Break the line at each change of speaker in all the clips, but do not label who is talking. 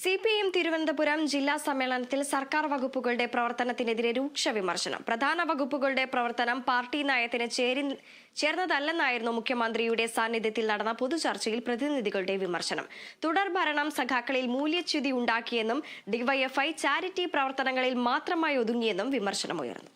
C P M Thiruvananthapuram ജില്ലാ സമ്മേളനത്തിൽ സർക്കാർ വകുപ്പുകളുടെ പ്രവർത്തനത്തിനെതിരെ രൂക്ഷ വിമർശനം. പ്രധാന വകുപ്പുകളുടെ പ്രവർത്തനം പാർട്ടി നയത്തിന് ചേരി ചേർന്നതല്ലെന്നായിരുന്നു മുഖ്യമന്ത്രിയുടെ സാന്നിധ്യത്തിൽ നടന്ന പൊതുചർച്ചയിൽ പ്രതിനിധികളുടെ വിമർശനം. തുടർ ഭരണം സഖാക്കളിൽ മൂല്യച്യുതി ഉണ്ടാക്കിയെന്നും ഡിവൈഎഫ്ഐ ചാരിറ്റി പ്രവർത്തനങ്ങളിൽ മാത്രമായി ഒതുങ്ങിയെന്നും വിമർശനമുയർന്നു.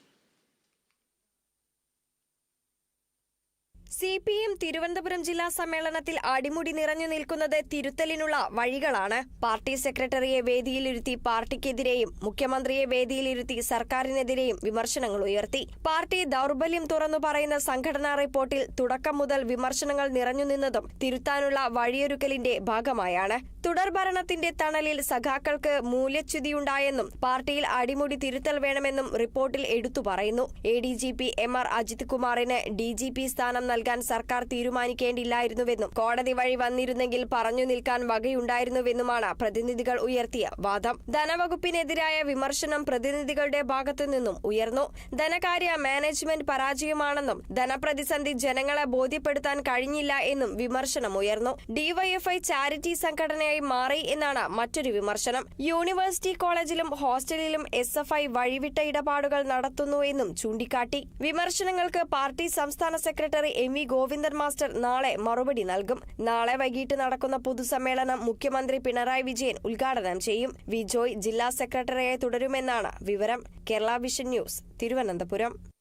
സി പി എം തിരുവനന്തപുരം ജില്ലാ സമ്മേളനത്തിൽ അടിമുടി നിറഞ്ഞു നിൽക്കുന്നത് തിരുത്തലിനുള്ള വഴികളാണ്. പാർട്ടി സെക്രട്ടറിയെ വേദിയിലിരുത്തി പാർട്ടിക്കെതിരെയും മുഖ്യമന്ത്രിയെ വേദിയിലിരുത്തി സർക്കാരിനെതിരെയും വിമർശനങ്ങൾ ഉയർത്തി. പാർട്ടി ദൗർബല്യം തുറന്നു പറയുന്ന സംഘടനാ റിപ്പോർട്ടിൽ തുടക്കം മുതൽ വിമർശനങ്ങൾ നിറഞ്ഞു നിന്നതും തിരുത്താനുള്ള വഴിയൊരുക്കലിന്റെ ഭാഗമായാണ്. തുടർ ഭരണത്തിന്റെ തണലിൽ സഖാക്കൾക്ക് മൂല്യച്യുതിയുണ്ടായെന്നും പാർട്ടിയിൽ അടിമുടി തിരുത്തൽ വേണമെന്നും റിപ്പോർട്ടിൽ എടുത്തു പറയുന്നു. A D G P M R Ajith കുമാറിന് ഡി ജി പി സ്ഥാനം നൽകാൻ സർക്കാർ തീരുമാനിക്കേണ്ടില്ലായിരുന്നുവെന്നും കോടതി വഴി വന്നിരുന്നെങ്കിൽ പറഞ്ഞു നിൽക്കാൻ വകയുണ്ടായിരുന്നുവെന്നുമാണ് പ്രതിനിധികൾ ഉയർത്തിയ വാദം. ധനവകുപ്പിനെതിരായ വിമർശനം പ്രതിനിധികളുടെ ഭാഗത്തു നിന്നും ഉയർന്നു. ധനകാര്യ മാനേജ്മെന്റ് പരാജയമാണെന്നും ധനപ്രതിസന്ധി ജനങ്ങളെ ബോധ്യപ്പെടുത്താൻ കഴിഞ്ഞില്ല എന്നും വിമർശനമുയർന്നു ഡിവൈഎഫ്ഐ ചാരിറ്റി സംഘടനയായി മാറി എന്നാണ് മറ്റൊരു വിമർശനം. യൂണിവേഴ്സിറ്റി കോളേജിലും ഹോസ്റ്റലിലും എസ് എഫ് ഐ വഴിവിട്ട ഇടപാടുകൾ നടത്തുന്നു എന്നും ചൂണ്ടിക്കാട്ടി. വിമർശനങ്ങൾക്ക് പാർട്ടി സംസ്ഥാന secretary M V Govindan master നാളെ മറുപടി നൽകും. നാളെ വൈകിട്ട് നടക്കുന്ന പൊതുസമ്മേളനം മുഖ്യമന്ത്രി പിണറായി വിജയൻ ഉദ്ഘാടനം ചെയ്യും. വിജോയ് ജില്ലാ സെക്രട്ടറിയായി തുടരുമെന്നാണ് വിവരം. Kerala vision news Thiruvananthapuram.